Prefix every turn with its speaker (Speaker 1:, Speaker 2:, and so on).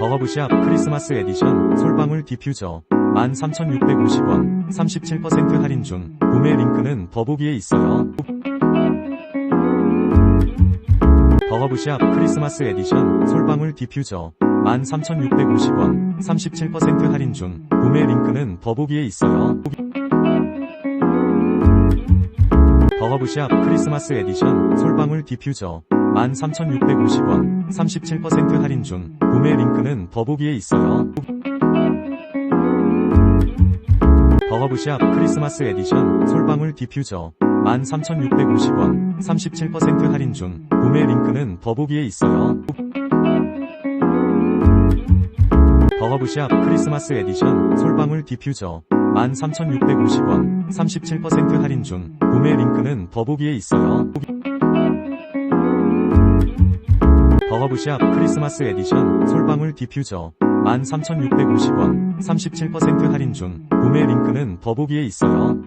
Speaker 1: 버거브샵 크리스마스 에디션 솔방울 디퓨저 13,650원 37% 할인 중 구매 링크는 더보기에 있어요. 버거브샵 크리스마스 에디션 솔방울 디퓨저 13,650원 37% 할인 중 구매 링크는 더보기에 있어요. 버거브샵 크리스마스 에디션 솔방울 디퓨저 13,650원 37% 할인 중 구매 링크는 더보기에 있어요. 버거브샵 크리스마스 에디션 솔방울 디퓨저 13,650원 37% 할인 중 구매 링크는 더보기에 있어요. 버거브샵 크리스마스 에디션 솔방울 디퓨저 13,650원 37% 할인 중 구매 링크는 더보기에 있어요. 버거브샵 크리스마스 에디션 솔방울 디퓨저 13,650원 37% 할인 중 구매 링크는 더보기에 있어요.